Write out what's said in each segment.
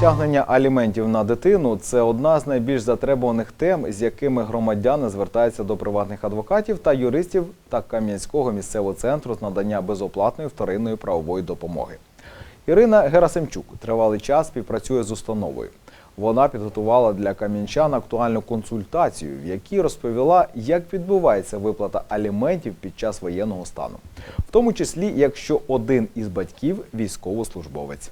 Стягнення аліментів на дитину це одна з найбільш затребуваних тем, з якими громадяни звертаються до приватних адвокатів та юристів та Кам'янського місцевого центру з надання безоплатної вторинної правової допомоги. Ірина Герасимчук тривалий час співпрацює з установою. Вона підготувала для кам'янчан актуальну консультацію, в якій розповіла, як відбувається виплата аліментів під час воєнного стану, в тому числі, якщо один із батьків військовослужбовець.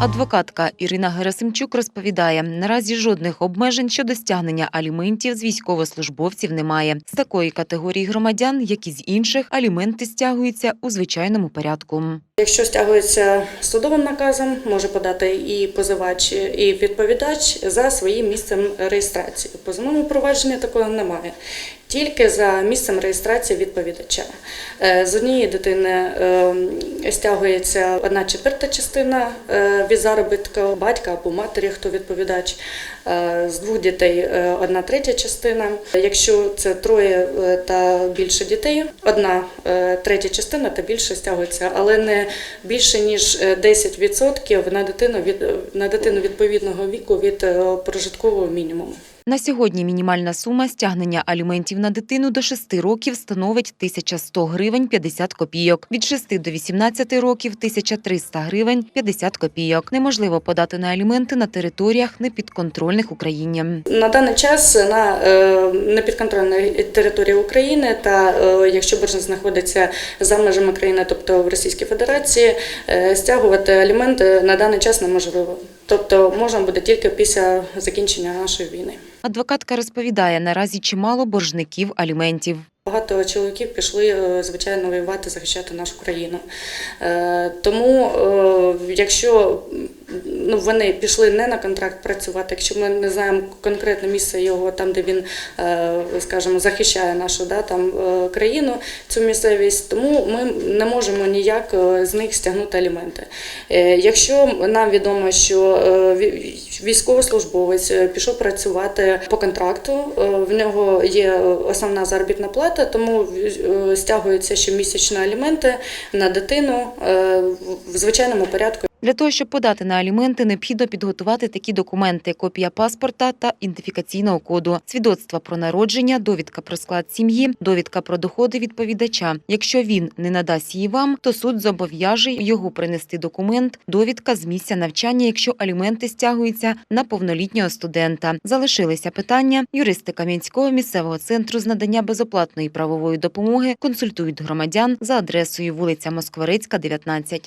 Адвокатка Ірина Герасимчук розповідає, наразі жодних обмежень щодо стягнення аліментів з військовослужбовців немає. З такої категорії громадян, як і з інших, аліменти стягуються у звичайному порядку. Якщо стягується судовим наказом, може подати і позивач, і відповідач за своїм місцем реєстрації. У позовному провадженні такого немає. Тільки за місцем реєстрації відповідача. Е, З однієї дитини е, стягується одна четверта частина е, від заробітку батька або матері, хто відповідач. Е, З двох дітей одна третя частина. Якщо це троє та більше дітей, одна третя частина та більше стягується, але не більше ніж е, 10% на дитину від на дитину відповідного віку від прожиткового мінімуму. На сьогодні мінімальна сума стягнення аліментів на дитину до 6 років становить 1100 гривень 50 копійок. Від 6 до 18 років 1300 гривень 50 копійок. Неможливо подати на аліменти на територіях непідконтрольних Україні. На даний час на е, непідконтрольній території України та е, якщо боржник знаходиться за межами країни, тобто в Російській Федерації, е, стягувати аліменти на даний час неможливо. Тобто можна буде тільки після закінчення нашої війни. Адвокатка розповідає, наразі чимало боржників аліментів. Багато чоловіків пішли е, звичайно воювати, захищати нашу країну. Е, Тому, е, якщо ну, вони пішли не на контракт працювати, якщо ми не знаємо конкретне місце його там, де він, е, скажімо, захищає нашу да, там, е, країну, цю місцевість, тому ми не можемо ніяк е, з них стягнути аліменти. Якщо нам відомо, що військовослужбовець пішов працювати по контракту, в нього є основна заробітна плата, тому стягуються щомісячні аліменти на дитину в звичайному порядку. Для того, щоб подати на аліменти, необхідно підготувати такі документи: копія паспорта та ідентифікаційного коду, свідоцтва про народження, довідка про склад сім'ї, довідка про доходи відповідача. Якщо він не надасть її вам, то суд зобов'яже його принести документ, довідка з місця навчання, якщо аліменти стягуються на повнолітнього студента. Залишилися питання. Юристи Кам'янського місцевого центру з надання безоплатної правової допомоги консультують громадян за адресою вулиця Москворецька, 19.